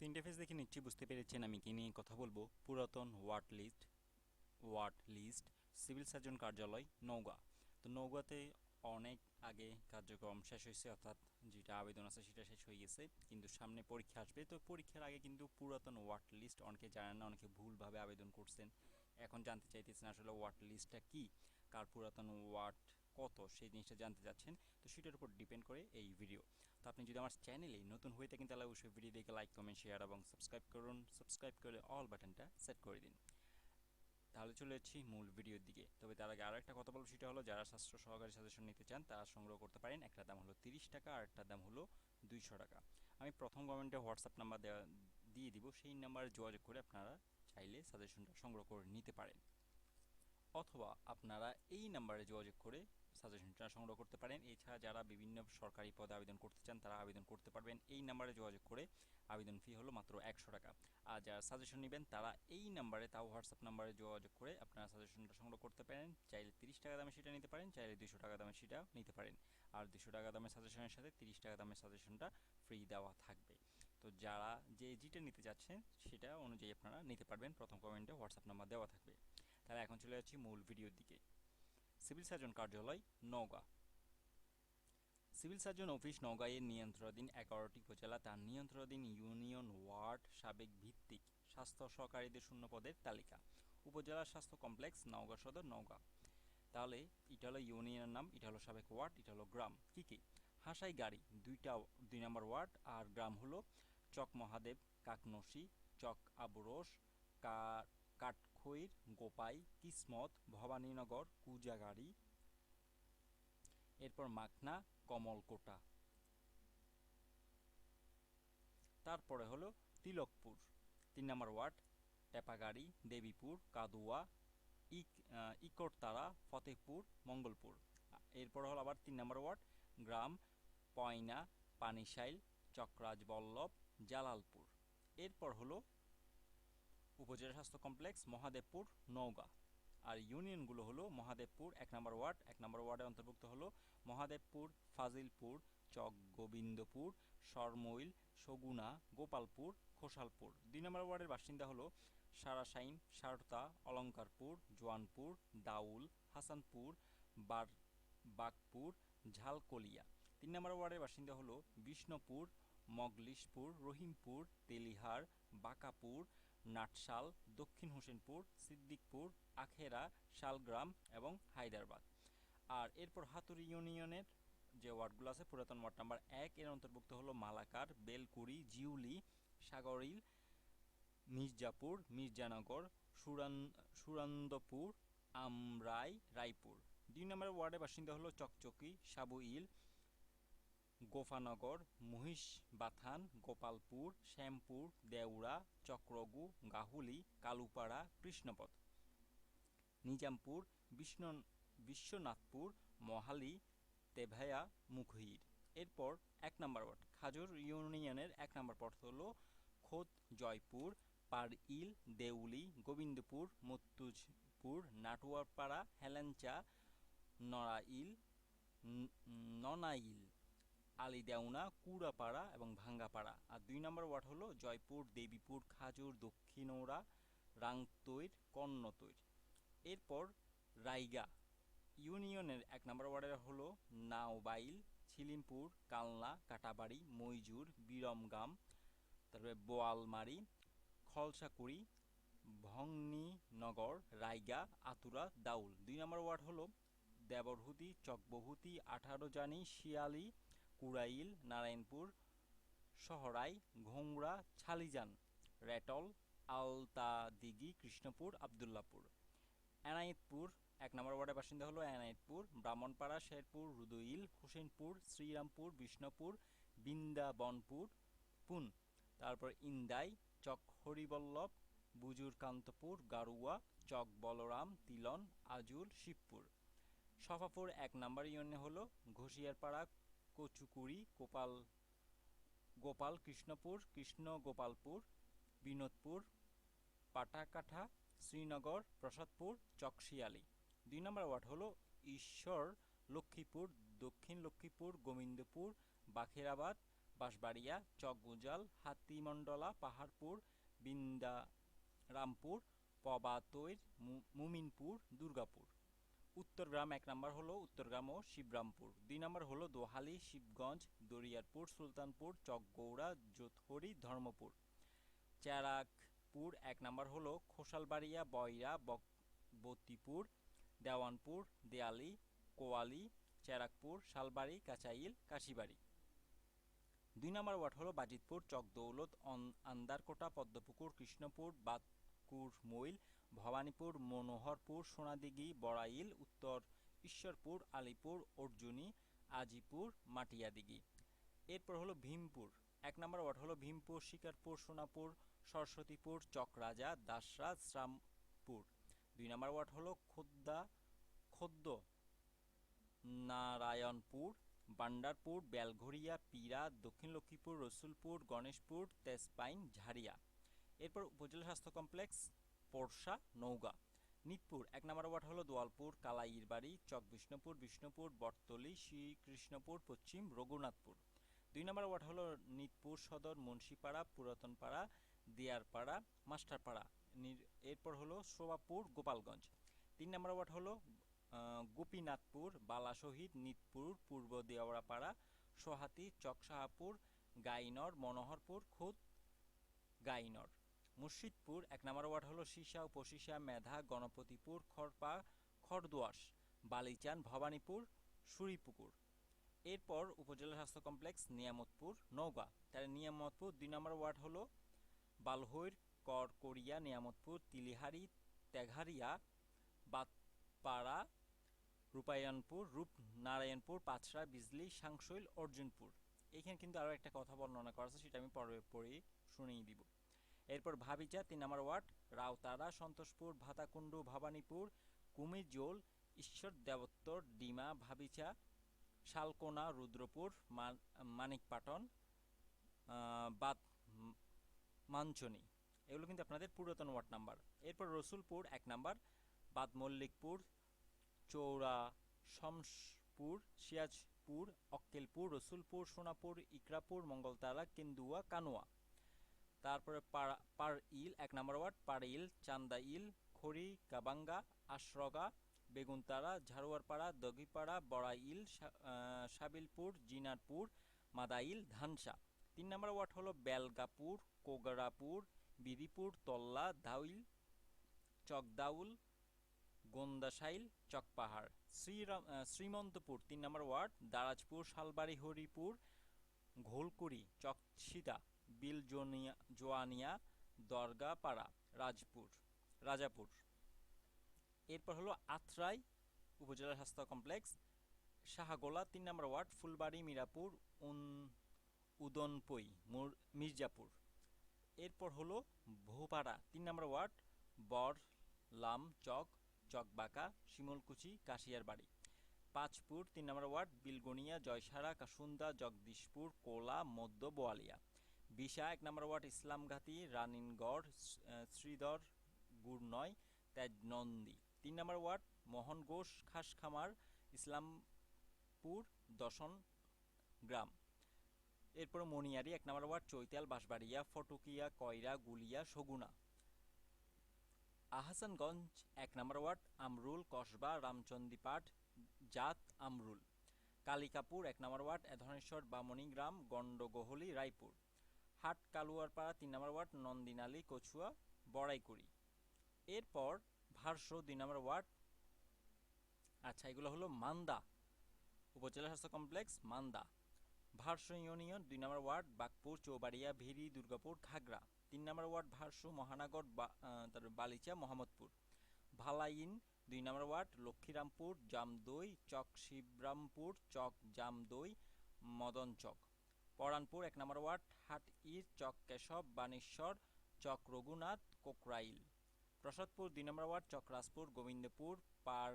তো ইন্টারফেস দেখে নিশ্চয়ই বুঝতে পেরেছেন আমি কি নিয়ে কথা বলব। পুরাতন ward list ward list civil surgeon কার্যালয়, নওগাঁ। তো নওগাঁতে অনেক আগে কার্যক্রম শেষ হয়েছে, অর্থাৎ যেটা আবেদন আছে সেটা শেষ হয়ে গেছে, কিন্তু সামনে পরীক্ষা আসবে। তো পরীক্ষার আগে কিন্তু পুরাতন ওয়ার্ড লিস্ট অনেকে জানেন না, অনেকে ভুলভাবে আবেদন করছেন। এখন জানতে চাইতেছেন আসলে ওয়ার্ড লিস্টটা কী? কার পুরাতন ওয়ার্ড কত সেই জিনিসটা জানতে যাচ্ছেন তো সেটার উপর ডিপেন্ড করে এই ভিডিও তো আপনি যদি আমার চ্যানেলে নতুন হয়ে থাকেন, তাহলে অবশ্যই ভিডিও দেখে লাইক কমেন্ট শেয়ার এবং সাবস্ক্রাইব করুন। সাবস্ক্রাইব করে অল বাটনটা সেট করে দিন। তাহলে চলে যাচ্ছি মূল ভিডিওর দিকে। তবে তার আগে আরও একটা কথা বলব, সেটা হলো যারা স্বাস্থ্য সহকারী সাজেশন নিতে চান, তারা সংগ্রহ করতে পারেন। একটা দাম হলো তিরিশ টাকা আর একটা দাম হলো দুইশো টাকা। আমি প্রথম গভর্নমেন্টের হোয়াটসঅ্যাপ নাম্বার দেওয়া, দিয়ে দিব। সেই নাম্বারে যোগাযোগ করে আপনারা চাইলে সাজেশনটা সংগ্রহ করে নিতে পারেন। অথবা আপনারা এই নাম্বারে যোগাযোগ করে সাজেশনটা সংগ্রহ করতে পারেন। এছাড়া যারা বিভিন্ন সরকারি পদে আবেদন করতে চান, তারা আবেদন করতে পারবেন। এই নাম্বারে যোগাযোগ করে আবেদন ফি হলো মাত্র একশো টাকা। আর যারা সাজেশন নেবেন, তারা এই নাম্বারে তাও হোয়াটসঅ্যাপ নাম্বারে যোগাযোগ করে আপনারা সাজেশনটা সংগ্রহ করতে পারেন। চাইলে তিরিশ টাকা দামে সেটা নিতে পারেন, চাইলে দুশো টাকা দামে সেটা নিতে পারেন। আর দুশো টাকা দামের সাজেশনের সাথে তিরিশ টাকা দামের সাজেশনটা ফ্রি দেওয়া থাকবে। তো যারা যে যেটা নিতে যাচ্ছেন, সেটা অনুযায়ী আপনারা নিতে পারবেন। প্রথম কমেন্টে হোয়াটসঅ্যাপ নাম্বার দেওয়া থাকবে। তাহলে এখন চলে যাচ্ছি মূল ভিডিওর দিকে। সিভিল সার্জন কার্যালয় Naogaon. Civil surgeon office Naogaon এর নিয়ন্ত্রণাধীন এগারোটি উপজেলা, তার নিয়ন্ত্রণাধীন ইউনিয়ন ওয়ার্ড সাবেক ভিত্তিক স্বাস্থ্য সহকারীদের শূন্য পদের তালিকা। উপজেলা স্বাস্থ্য কমপ্লেক্স নওগাঁ সদর নওগাঁ। তাহলে এটা হলো ইউনিয়নের নাম, এটা হলো সাবেক ওয়ার্ড, এটা হলো গ্রাম। কি কি? হাসাই গাড়ি, দুইটা, দুই নম্বর ওয়ার্ড, আর গ্রাম হলো চক মহাদেব, কাকনসি, চক আবুরস কা কাঠখৈর গোপাই, কিসমত, ভবানীনগর, কুজাগাড়ি, এরপর মাখনা, কমলকোটা। তারপরে হলো তিলকপুর, তিন নম্বর ওয়ার্ড, টেপাগাড়ি, দেবীপুর, কাদুয়া, ইক ফতেহপুর, মঙ্গলপুর। এরপর হলো আবার তিন নম্বর ওয়ার্ড, গ্রাম, পয়না, পানিশাইল, চক্রাজ বল্লভ, জালালপুর। এরপর হলো উপজেলা স্বাস্থ্য কমপ্লেক্স মহাদেবপুর নওগাঁ। আর ইউনিয়নগুলো হলো মহাদেবপুর এক নম্বর ওয়ার্ড, এক নম্বর ওয়ার্ডের অন্তর্ভুক্ত হলো মহাদেবপুর, ফাজিলপুর চক গোবিন্দপুর শরমইল সগুনা গোপালপুর খোসালপুর দুই নম্বর ওয়ার্ডের বাসিন্দা হলো সারাসাইন সারতা অলঙ্কারপুর, জোয়ানপুর, দাউল, হাসানপুর, বার বাগপুর, ঝালকলিয়া। তিন নম্বর ওয়ার্ডের বাসিন্দা হলো বিষ্ণুপুর, মগলিশপুর, রহিমপুর, তেলিহার, বাকাপুর নাটশাল, দক্ষিণ হোসেনপুর, সিদ্দিকপুর, আখেরা, শালগ্রাম এবং হায়দ্রাবাদ। আর এরপর হাতুরি ইউনিয়নের যে ওয়ার্ডগুলো আছে, পুরাতন ওয়ার্ড নাম্বার এক, এর অন্তর্ভুক্ত হলো মালাকার, বেলকুড়ি, জিউলি, সাগরিল, মির্জাপুর, মির্জানগর, সুরান, সুরান্দপুর, আমরাই, রায়পুর। দুই নম্বর ওয়ার্ডের বাসিন্দা হলো চকচকি সাবুইল গোফানগর মহিষবাথান, গোপালপুর, শ্যামপুর, দেউড়া, চক্রগু, গাহুলি, কালুপাড়া কৃষ্ণপথ নিজামপুর, বিষ্ণ, বিশ্বনাথপুর, মহালি, তেভায়া, মুখহির। এরপর এক নম্বর ওয়ার্ড। খাজুর ইউনিয়নের এক নম্বর পথ হলো খোদ জয়পুর পারইল দেউলি, গোবিন্দপুর, মত্তুজপুর, নাটুয়ারপাড়া, হেলেঞ্চা, নড়াইল ননাইল। আলিদেওনা কুড়াপাড়া এবং ভাঙ্গাপাড়া। আর দুই নম্বর ওয়ার্ড হলো জয়পুর, দেবীপুর, খাজুর, দক্ষিণৌড়া, রাংতৈর, কর্ণতৈর। এরপর রাইগা। ইউনিয়নের এক নম্বর ওয়ার্ডের হলো নাওবাইল, ছিলিমপুর, কালনা, কাটাবাড়ি, মইজুর, বিরমগাম, তারপরে বোয়ালমারি, খলসাকুড়ি ভংনীনগর রাইগা, আতুরা, দাউল। দুই নম্বর ওয়ার্ড হলো দেবরহুতি চকবহুতি আঠারো জানি শিয়ালি কুড়াইল নারায়ণপুর শহরাই ঘোংরা, ছালিজান, রেটল আলতাদিঘি কৃষ্ণপুর, আবদুল্লাপুর। এনায়েতপুর, এক নম্বর ওয়ার্ডের বাসিন্দা হলো এনায়েতপুর, ব্রাহ্মণপাড়া, শেরপুর, রুদইল, হোসেনপুর, শ্রীরামপুর, বিষ্ণুপুর, বৃন্দাবনপুর, পুন। তারপর ইন্দাই চক হরিবল্লভ বুজুরকান্তপুর, গারুয়া চক বলরাম তিলন, আজুল, শিবপুর। সফাপুর, এক নম্বর ইউনিয়ন হলো ঘোষিয়ারপাড়া কচুকুড়ি, গোপাল গোপাল কৃষ্ণপুর, কৃষ্ণ গোপালপুর, বিনোদপুর, পাটাকাঠা, শ্রীনগর, প্রসাদপুর, চকশিয়ালি। দুই নম্বর ওয়ার্ড হলো ঈশ্বর, লক্ষ্মীপুর, দক্ষিণ লক্ষ্মীপুর, গোবিন্দপুর, বাখেরাবাদ, বাঁশবাড়িয়া, চকগুজাল হাতিমন্ডলা পাহাড়পুর বিন্দা রামপুর পবাতৈর মুমিনপুর, দুর্গাপুর। উত্তরগ্রাম এক নম্বর হলো উত্তরগ্রাম ও শিবরামপুর। দুই নম্বর হলো দোহালি, শিবগঞ্জ, দরিয়ারপুর, সুলতানপুর, চকগৌড়া যোথহরি ধর্মপুর। চেরাকপুর এক নম্বর হলো খোসালবাড়িয়া, বয়রা বতিপুর, দেওয়ানপুর, দেয়ালি, কোয়ালি, চেরাকপুর, শালবাড়ি, কাচাইল, কাশিবাড়ি। দুই নম্বর ওয়ার্ড হলো বাজিতপুর, চকদৌলত আন্দারকোটা, পদ্মপুকুর, কৃষ্ণপুর, বাতকুর মইল ভবানীপুর, মনোহরপুর, সোনাদিঘি, বড়াইল, উত্তর ঈশ্বরপুর, আলিপুর, অর্জুনী, আজিপুর, মাটিয়াদিঘি। এরপর হলো ভীমপুর। এক নম্বর ওয়ার্ড হলো ভীমপুর, শিকারপুর, সোনাপুর, সরস্বতীপুর চকরাজা দাসরাজ, শ্রামপুর। দুই নম্বর ওয়ার্ড হলো খোদ্দা, খোদ্দ, নারায়ণপুর বান্ডারপুর বেলঘরিয়া পিরা, দক্ষিণ লক্ষ্মীপুর, রসুলপুর, গণেশপুর, তেজপাইন, ঝাড়িয়া। এরপর উপজেলা স্বাস্থ্য কমপ্লেক্স পোরশা নৌগা। নিতপুর, এক নম্বর ওয়ার্ড হলো দোয়ালপুর কালাইরবাড়ি চক বিষ্ণুপুর বিষ্ণুপুর, বটতলি, শ্রীকৃষ্ণপুর, পশ্চিম রঘুনাথপুর। দুই নম্বর ওয়ার্ড হলো নিতপুর সদর, মুন্সিপাড়া, পুরাতনপাড়া, দিয়ারপাড়া, মাস্টারপাড়া। এরপর হলো শোভাপুর গোপালগঞ্জ। তিন নম্বর ওয়ার্ড হলো গোপীনাথপুর বালাশহীদ নিতপুর, পূর্ব দেওয়াপাড়া সোহাতি, চকসাহাপুর, গাইনর, মনোহরপুর, খুদ, গাইনর। মুর্শিদপুর, এক নম্বর ওয়ার্ড হলো সীসা, উপসীসা, মেধা, গণপতিপুর, খড়পা খড়দোয়াস বালিচান, ভবানীপুর, সুরিপুকুর। এরপর উপজেলা স্বাস্থ্য কমপ্লেক্স, নিয়ামতপুর, নওগাঁ। তার নিয়ামতপুর, দুই নম্বর ওয়ার্ড হলো বালহৈর করকরিয়া নিয়ামতপুর, তিলিহারি, তেঘারিয়া, বাতপাড়া রূপায়ণপুর রূপনারায়ণপুর পাঁচড়া বিজলি, সাংশৈল, অর্জুনপুর। এখানে কিন্তু আরও একটা কথা বর্ণনা করা আছে, সেটা আমি পরে পরে শুনিয়ে দিব। এরপর ভাবিচা তিন নম্বর ওয়ার্ড রাউতারা সন্তোষপুর, ভাতাকুণ্ডু, ভবানীপুর কুমিরজোল ঈশ্বর দেবত্তর, ডিমা, ভাবিচা, শালকোনা, রুদ্রপুর মানিকপাটন বাত মাঞ্চনী। এগুলো কিন্তু আপনাদের পুরাতন ওয়ার্ড নাম্বার। এরপর রসুলপুর, এক নাম্বার বাদ মল্লিকপুর চৌরা, শমসপুর সিয়াজপুর অক্কেলপুর, রসুলপুর, সোনাপুর, ইকরাপুর, মঙ্গলতারা, কেন্দুয়া, কানোয়া। তারপরে পার ইল এক নম্বর ওয়ার্ড পার ইল চান্দা ইল খড়ি, কাবাঙ্গা, আশরগা, বেগুনতারা, ঝাড়ুয়ারপাড়া, দগিপাড়া, বড়াইল সাবিলপুর, জিনারপুর, মাদাইল, ধানসা। তিন নম্বর ওয়ার্ড হলো বেলগাপুর, কোগরাপুর, বিদিপুর, তল্লা, দাউইল, চকদাউল গোন্দাসাইল চকপাহাড়। শ্রীরাম শ্রীমন্তপুর, তিন নম্বর ওয়ার্ড, দারাজপুর, শালবাড়ি, হরিপুর, ঘোলকুড়ি, চকসিদা। বিল জোনিয়া জোয়ানিয়া, দরগাপাড়া, রাজপুর, রাজাপুর। এরপর হলো আত্রাই উপজেলা স্বাস্থ্য কমপ্লেক্স, শাহগোলা তিন নম্বর ওয়ার্ড, ফুলবাড়ি, মিরাপুর, উন উদনপই মির্জাপুর। এরপর হলো ভোপাড়া তিন নম্বর ওয়ার্ড, বর, লাম, চক, চকবাকা, শিমলকুচি কাশিয়ারবাড়ি পাঁচপুর তিন নম্বর ওয়ার্ড, বিলগনিয়া, জয়সারা, কাসুন্দা, জগদীশপুর, কোলা, মধ্য বোয়ালিয়া। বিশা এক নম্বর ওয়ার্ড ইসলামঘাটি রানিনগড় শ্রীধর গুরনয় তেজনন্দী তিন নম্বর ওয়ার্ড, মোহন ঘোষ, খাসখামার, ইসলামপুর, দশন গ্রাম। এরপর মণিয়ারি, এক নম্বর ওয়ার্ড, চৈতাল, বাঁশবাড়িয়া, ফটুকিয়া, কয়রা, গুলিয়া সগুনা আহসানগঞ্জ, এক নম্বর ওয়ার্ড, আমরুল, কসবা রামচন্দিপাট জাত আমরুল। কালিকাপুর, এক নম্বর ওয়ার্ড এধনেশ্বর বামণিগ্রাম গণ্ডগোহলি, রায়পুর। হাট কালুয়ারপাড়া তিন নম্বর ওয়ার্ড, নন্দিনালী, কচুয়া, বড়াইকুড়ি। এরপর ভারসো দুই নম্বর ওয়ার্ড আচ্ছা এগুলো হলো মান্দা, উপজেলা স্বাস্থ্য কমপ্লেক্স মান্দা। ভারসো ইউনিয়ন দুই নম্বর ওয়ার্ড, বাগপুর, চৌবাড়িয়া ভিরি দুর্গাপুর, ঘাগড়া। তিন নম্বর ওয়ার্ড ভারসু, মহানগর তারপর বালিচা, মোহাম্মদপুর। ভালাইন দুই নম্বর ওয়ার্ড লক্ষ্মীরামপুর জামদই চক শিবরামপুর চক জামদই মদন চক পরানপুর, এক নম্বর ওয়ার্ড হাট ইর চক কেশব বানেশ্বর চক রঘুনাথ কোকরাইল। প্রসাদপুর, দুই নম্বর ওয়ার্ড, চকরাজপুর, গোবিন্দপুর পার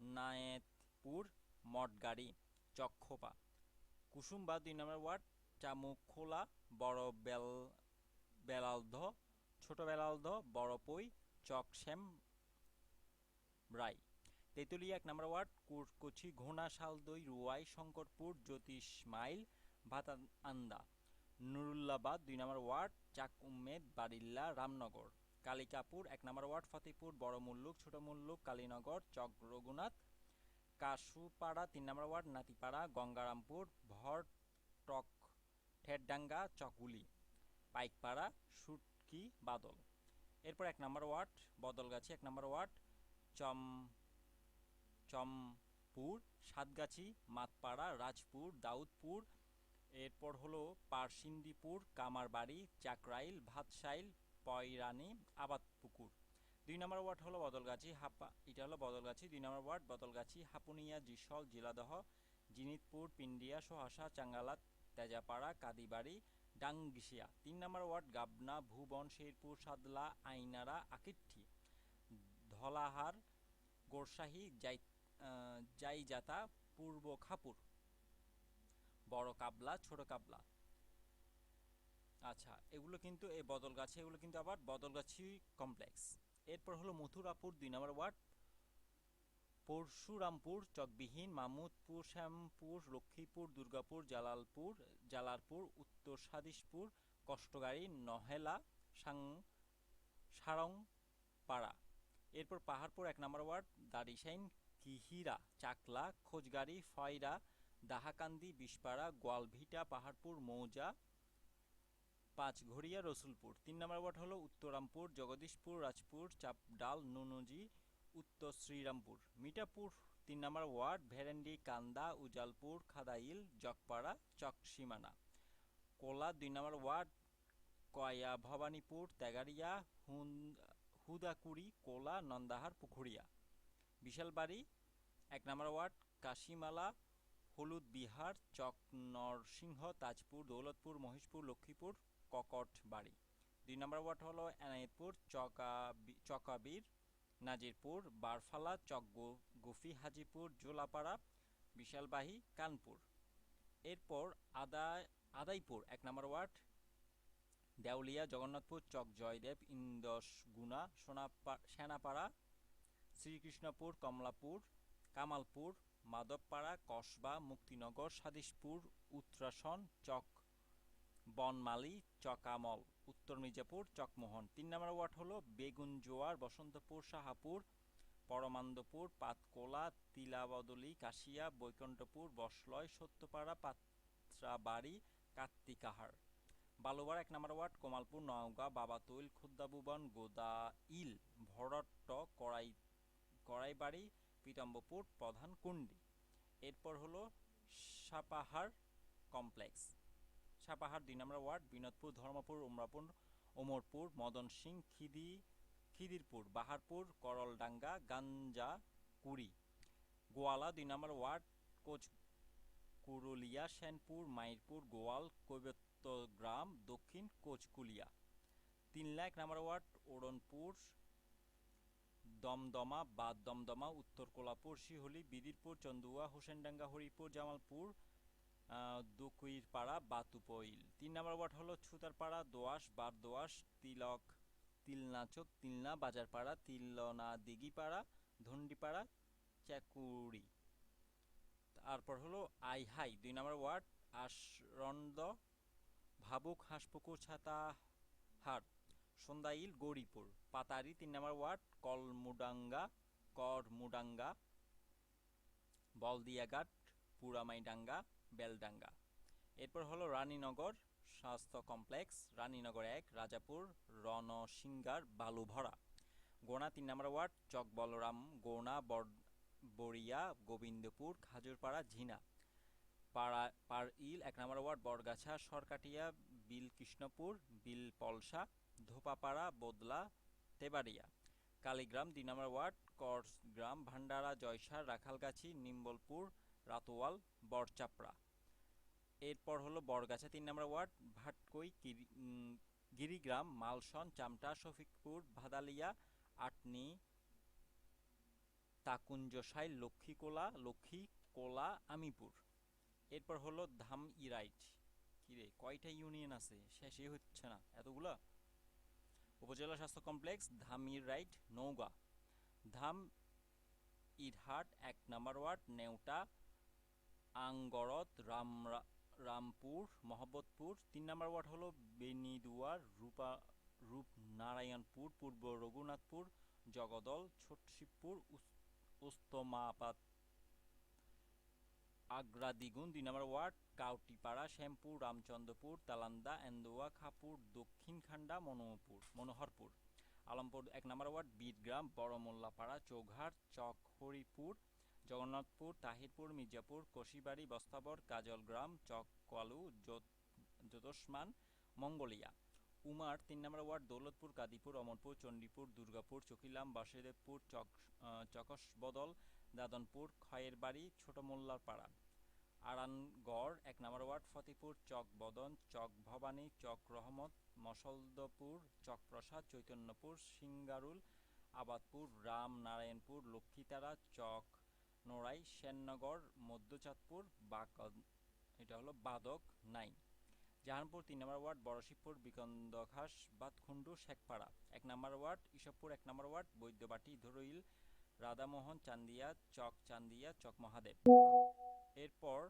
নায়েতপুর মঠগাড়ি, চকখোপা। কুসুম্বা, দুই নম্বর ওয়ার্ড, চামুখোলা, বড় বেল, বেলালধ, ছোট বেলালধ, বড়পই, চকশ্যাম রায়। তেঁতুলিয়া এক নম্বর ওয়ার্ড কুরকুচি ঘোনা, শালদই, রুয়াই, শঙ্করপুর, জ্যোতিষ মাইল ভাতান আন্দা নুরুল্লাবাদ দুই নম্বর ওয়ার্ড চাক উম্মেদ বারিল্লা, রামনগর। কালিকাপুর এক নম্বর ওয়ার্ড, ফতেপুর, বড় মুল্লুক, ছোট মুল্লুক, কালীনগর, চক রঘুনাথ। কাশুপাড়া তিন নম্বর ওয়ার্ড, নাতিপাড়া, গঙ্গারামপুর, ভর টক, ঠেরডাঙ্গা, চকুলি। পাইকপাড়া, সুটকি, বাদল। এরপর এক নম্বর ওয়ার্ড, বদলগাছি এক নম্বর ওয়ার্ড, চম চমপুর সাতগাছি মাতপাড়া রাজপুর দাউদপুর এরপর হলো পারসিন্দিপুর কামারবাড়ি চাকরাইল ভাতসাইল পয়রানি আবাদপুকুর। দুই নম্বর ওয়ার্ড হলো বদলগাছি হাপা এটা হলো বদলগাছি দুই নম্বর ওয়ার্ড বদলগাছি হাপুনিয়া জিসল জিলাদহ জিনিতপুর পিন্ডিয়া সোহাসা চাঙ্গালা তেজাপাড়া কাদিবাড়ি ডাংগিসিয়া তিন নম্বর ওয়ার্ড গাবনা ভুবন শেরপুর সাদলা আইনারা আকিট্ঠি ধলাহার গোরসাহি জাই আহ, জাইজাতা পূর্ব খাপুর। বড় কাবলা, ছোট কাবলা। আচ্ছা এগুলো কিন্তু, এই বদলগাছি এগুলো কিন্তু আবার বদলগাছি কমপ্লেক্স এরপর হলো মথুরাপুর, দুই নম্বর ওয়ার্ড। পরশুরামপুর, চকবিহীন, মামুদপুর, শ্যামপুর, লক্ষ্মীপুর, দুর্গাপুর, জালালপুর, জালারপুর, উত্তর সাদিশপুর কষ্টগাড়ি, নহেলা, সাং, সারংপাড়া। এরপর পাহাড়পুর, এক নম্বর ওয়ার্ড, দাড়িসাইন কিহিরা চাকলা, খোঁজগাড়ি, ফয়রা, দাহাকান্দি, বিষপাড়া, গোয়ালভিটা, পাহাড়পুর, মৌজা, পাঁচঘড়িয়া, রসুলপুর। তিন নম্বর ওয়ার্ড হলো উত্তরামপুর, জগদীশপুর, রাজপুর, চাপডাল, নুনজি, উত্তর শ্রীরামপুর। মিঠাপুর তিন নম্বর ওয়ার্ড, ভেরেন্ডি, কান্দা, উজালপুর, খাদাইল জকপাড়া চকসীমানা। কোলা, দুই নম্বর ওয়ার্ড কয়া ভবানীপুর তেগারিয়া হুদাকুড়ি, কোলা, নন্দাহার, পুখুরিয়া। বিশালবাড়ি এক নম্বর ওয়ার্ড, কাশিমালা, হলুদ বিহার, চক নরসিংহ, তাজপুর, দৌলতপুর, মহেশপুর, লক্ষ্মীপুর, ককট বাড়ি। দুই নম্বর ওয়ার্ড হলো এনায়েতপুর, চকা চকাবীর, নাজিরপুর, বারফালা, চক গুফি, হাজিপুর, জোলাপাড়া বিশালবাহী কানপুর। এরপর আদায় আদাইপুর, এক নম্বর ওয়ার্ড, দেউলিয়া, জগন্নাথপুর, চক জয়দেব ইন্দসগুনা সোনাপা, সেনাপাড়া শ্রীকৃষ্ণপুর, কমলাপুর, কামালপুর মাধবপাড়া কসবা, মুক্তিনগর সাদিশপুর উত্তরাসন, চক, বনমালী, চকামল, উত্তর মির্জাপুর, চকমোহন। তিন নম্বর ওয়ার্ড হলো বেগুনজোয়ার, বসন্তপুর, শাহাপুর, পরমান্দপুর, পাতকোলা, তিলাবদলি, কাশিয়া, বৈকুণ্ঠপুর, বসলয়, সত্যপাড়া, পাত্রাবাড়ি কাত্তিকাহার বালুবার এক নম্বর ওয়ার্ড, কোমালপুর, নওগাঁ, বাবাতৈল খুদ্দাবুবন গোদাইল, ভরট্ট কড়াই কড়াইবাড়ি পীতম্বপুর প্রধান কুণ্ডি। এরপর হলো সাপাহার কমপ্লেক্স। সাপাহার দুই নম্বর ওয়ার্ড, বিনোদপুর, ধর্মপুর, উমরাপুর, ওমরপুর, মদন সিং, খিদি, খিদিরপুর, বাহারপুর, করলডাঙ্গা, গাঞ্জা, কুড়ি। গোয়ালা দুই নম্বর ওয়ার্ড, কোচ কুরুলিয়া, সেনপুর, মাইরপুর, গোয়াল, কৈবত্যগ্রাম, দক্ষিণ কোচকুলিয়া। তিন লাখ নম্বর ওয়ার্ড ওড়নপুর দমদমা, বাদ দমদমা, উত্তর কোলাপুর, শিহলি, বিদিরপুর, চন্দুয়া, হোসেনডাঙ্গা, হরিপুর, জামালপুর দুকুইরপাড়া, বাতুপইল। তিন নম্বর ওয়ার্ড হলো ছুতারপাড়া, দোয়াশ বার দোয়াশ তিলক, তিলনাচক, তিলনা, বাজারপাড়া তিলনা দিঘিপাড়া ধন্ডিপাড়া, চ্যাকুড়ি। তারপর হলো আইহাই দুই নম্বর ওয়ার্ড, আশরন্দ, ভাবুক হাঁসপুকুর, ছাতাহাট। সন্দাইল গৌরীপুর, পাতারি তিন নম্বর ওয়ার্ড, কলমুডাঙ্গা, করমুডাঙ্গা, বলদিয়াঘাট, পুরামাইডাঙ্গা, বেলডাঙ্গা। এরপর হলো রানীনগর, স্বাস্থ্য কমপ্লেক্স, রানীনগর এক, রাজাপুর রণসিংগার বালুভরা। গোনা তিন নম্বর ওয়ার্ড চক বলরাম গোনা বড়িয়া, গোবিন্দপুর, খাজুরপাড়া, ঝিনা। পাড়া পার ইল এক নম্বর ওয়ার্ড বরগাছা সরকাটিয়া বিল কৃষ্ণপুর বিল পলসা ধোপাপাড়া, বদলা, তেবাড়িয়া, কালীগ্রাম দুই নম্বর ওয়ার্ড করসগ্রাম ভান্ডারা জয়সার, রাখালগাছি, নিম্বলপুর, রাতোয়াল বরচাপড়া এরপর হলো বরগাছা তিন নম্বর ওয়ার্ড, ভাটকই গিরিগ্রাম, মালসন, চামটা, শফিকপুর, ভাদালিয়া, আটনি, তাকুঞ্জসাই, লক্ষ্মীকোলা লক্ষ্মীকোলা, আমিপুর। এরপর হলো ধাম ইরাইট কিরে, কয়টা ইউনিয়ন আছে? শেষই হচ্ছে না। এতগুলা? উপজেলা স্বাস্থ্য কমপ্লেক্স ধামির রাইট নৌগা ধাম ইরহাট এক নম্বর ওয়ার্ড নেউটা আঙ্গরত, রামরা, রামপুর মোহাম্মদপুর তিন নম্বর ওয়ার্ড হলো বেনিদুয়ার, রূপা, রূপনারায়ণপুর, পূর্ব রঘুনাথপুর, জগদল ছোট শিবপুর উস- উস্তমাবাদ আগ্রা দ্বিগুণ, দুই নম্বর ওয়ার্ড, কাউটিপাড়া, শ্যামপুর, রামচন্দ্রপুর, তালান্দা, এন্দোয়া, খাপুর, দক্ষিণ খান্ডা, মনোহরপুর মনোহরপুর। আলমপুর, এক নম্বর ওয়ার্ড, বীরগ্রাম, বড়মোল্লাপাড়া, চৌঘাট, চকহরিপুর, জগন্নাথপুর, তাহিরপুর, মির্জাপুর, কোশিবাড়ি, বস্তাবর, কাজলগ্রাম চককালু জ্যোতস্মান, মঙ্গলিয়া। উমার, তিন নম্বর ওয়ার্ড, দৌলতপুর কাদিপুর অমরপুর, চণ্ডীপুর, দুর্গাপুর, চকিলাম, বাসুদেবপুর, চক চকসবদল দাদনপুর, খয়েরবাড়ি, ছোট মোল্লার মোল্লারপাড়া। আরানগড়, এক নম্বর ওয়ার্ড, ফতেপুর, চক বদন, চক ভবানী, চক রহমত, মসলদপুর চকপ্রসাদ চৈতন্যপুর, সিঙ্গারুল, আবাদপুর, রামনারায়ণপুর, লক্ষ্মীতারা, চক নোড়াই সেননগর মধ্যচাঁদপুর বাক এটা হলো বাদক নাই জাহানপুর, তিন নম্বর ওয়ার্ড বড়শিবপুর বিকন্দঘাস, বাতখুন্ডু, শেখপাড়া। এক নম্বর ওয়ার্ড ইসবপুর এক নম্বর ওয়ার্ড, বৈদ্যবাটি, ধরইল রাধামোহন চান্দিয়া, চক চান্দিয়া, চক মহাদেব। এরপর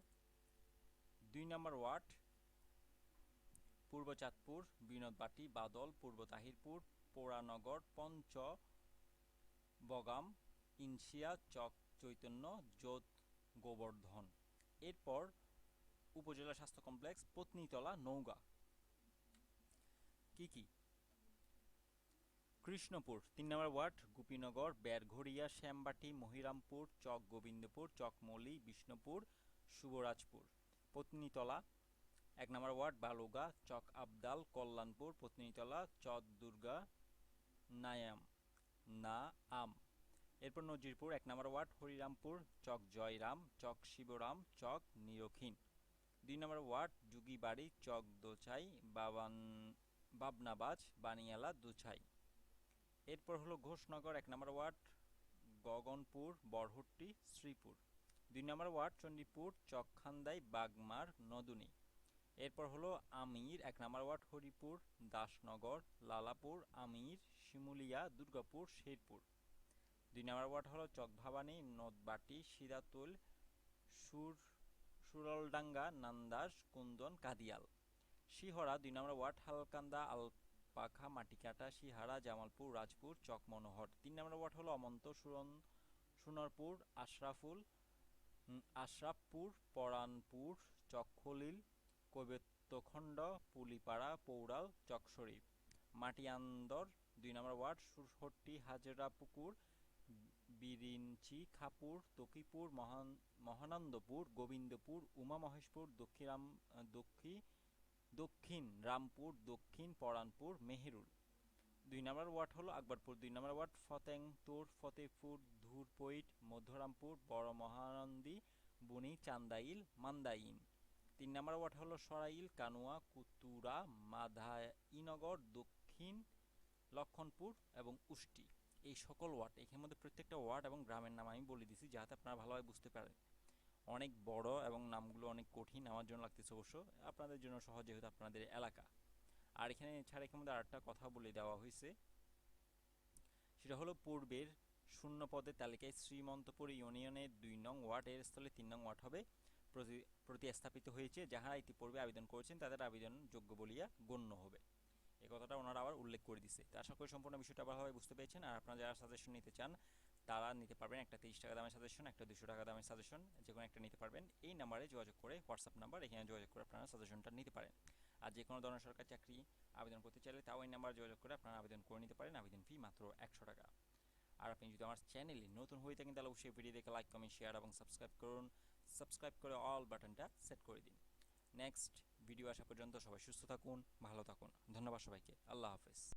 দুই নম্বর ওয়ার্ড, পূর্ব চাঁদপুর বিনোদবাটি বাদল, পূর্ব তাহিরপুর, পোড়ানগর, পঞ্চ, বগাম, ইনশিয়া, চক চৈতন্য যোধ গোবর্ধন। এরপর উপজেলা স্বাস্থ্য কমপ্লেক্স, পত্নীতলা নৌগা কি কি? কৃষ্ণপুর, তিন নম্বর ওয়ার্ড, গোপীনগর বেরঘড়িয়া শ্যামবাটি, মহিরামপুর, চক গোবিন্দপুর, চকমলি, বিষ্ণুপুর শুভরাজপুর পত্নীতলা, এক নম্বর ওয়ার্ড, বালুগা, চক আবদাল, কল্যাণপুর, পত্নীতলা, চক দুর্গা, নায়াম না আম এরপর নজিরপুর, এক নম্বর ওয়ার্ড, হরিরামপুর, চক জয়রাম, চক শিবরাম, চক নিরক্ষিণ। দুই নম্বর ওয়ার্ড, যুগিবাড়ি, চক দোছাই, বাবান, বাবনাবাজ, বানিয়ালা, দুছাই। এরপর হলো ঘোষনগর, এক নম্বর ওয়ার্ড, গগনপুর, বরহট্টি, শ্রীপুর। দুই নম্বর ওয়ার্ড, চণ্ডীপুর, চকখান্দাই, বাগমার, নদুনি। এরপর হলো আমির, এক নম্বর ওয়ার্ড, হরিপুর, দাসনগর, লালাপুর, আমির, শিমুলিয়া, দুর্গাপুর, শেরপুর। দুই নম্বর ওয়ার্ড হলো চকভাবানী, নদবাটি, সিরাতুল, সুর, সুরলডাঙ্গা, নান্দাস, কুন্দন, কাদিয়াল। শিহরা, দুই নম্বর ওয়ার্ড, হালকান্দা আলপাখা মাটিকাটা শিহারা, জামালপুর, রাজপুর, চক মনোহর। তিন নম্বর ওয়ার্ড হলো অমন্ত সুরন, সুনরপুর, আশরাফুল আশরাফপুর, পরানপুর চকখলিল কৈবত্যখণ্ড পুলিপাড়া, পৌরাল চকশরীফ মাটিয়ান্দর, দুই নম্বর ওয়ার্ড, সুরহট্টি, হাজরাপুকুর, বিরিঞ্চি, খাপুর, তকিপুর, মহান, মহানন্দপুর, গোবিন্দপুর, উমা মহেশপুর, দক্ষিরাম, দক্ষি দক্ষিণ রামপুর, দক্ষিণ পরানপুর, মেহেরুল। দুই নম্বর ওয়ার্ড হলো আকবরপুর। দুই নম্বর ওয়ার্ড ফতেংতুর ফতেপুর ধুরপইট মধ্যরামপুর বড় মহানন্দী, বনি, চান্দাইল, মান্দাইন। তিন নম্বর ওয়ার্ড হলো সরাইল, কানুয়া, কুতুরা, মাধাইনগর, দক্ষিণ লক্ষণপুর এবং উষ্টি। এই সকল ওয়ার্ড এখানের মধ্যে প্রত্যেকটা ওয়ার্ড এবং গ্রামের নাম আমি বলে দিছি যাতে আপনারা ভালোভাবে বুঝতে পারেন। অনেক বড় এবং নামগুলো অনেক কঠিন আমার জন্য লাগতেছে অবশ্য। আপনাদের জন্য সহজ যেহেতু আপনাদের এলাকা। আর এখানে এছাড়া এখানে মধ্যে আরেকটা কথা বলে দেওয়া হয়েছে। সেটা হলো পূর্বের শূন্য পদের তালিকায় শ্রীমন্তপুর ইউনিয়নের দুই নং ওয়ার্ডের স্থলে তিন নং ওয়ার্ড হবে প্রতি, প্রতিস্থাপিত হয়েছে। যাহারা ইতিপূর্বে আবেদন করেছেন, তাদের আবেদন যোগ্য বলিয়া গণ্য হবে। এই কথাটা ওনারা আবার উল্লেখ করে দিছে। তো আশা করি সম্পূর্ণ বিষয়টা ভালোভাবে বুঝতে পেরেছেন। আর আপনারা যারা সাজেশন নিতে চান তারা নিতে পারবেন একটা তিরিশ টাকা দামের সাজেশন একটা দুশো টাকা দামের সাজেশন যে কোনো একটা নিতে পারবেন। এই নাম্বারে যোগাযোগ করে হোয়াটসঅ্যাপ নাম্বার এখানে যোগাযোগ করে আপনারা সাজেশনটা নিতে পারেন। আর যে কোনো ধরনের সরকারি চাকরি আবেদন করতে চাইলে তাও এই নাম্বার যোগাযোগ করে আপনারা আবেদন করে নিতে পারেন। আবেদন ফি মাত্র একশো টাকা। আর আপনি যদি আমার চ্যানেলে নতুন হয়ে থাকেন, তাহলে অবশ্যই ভিডিও দেখে লাইক কমেন্ট শেয়ার এবং সাবস্ক্রাইব করুন। সাবস্ক্রাইব করে অল বাটনটা সেট করে দিন। নেক্সট ভিডিও আসা পর্যন্ত সবাই সুস্থ থাকুন, ভালো থাকুন। ধন্যবাদ সবাইকে। আল্লাহ হাফেজ।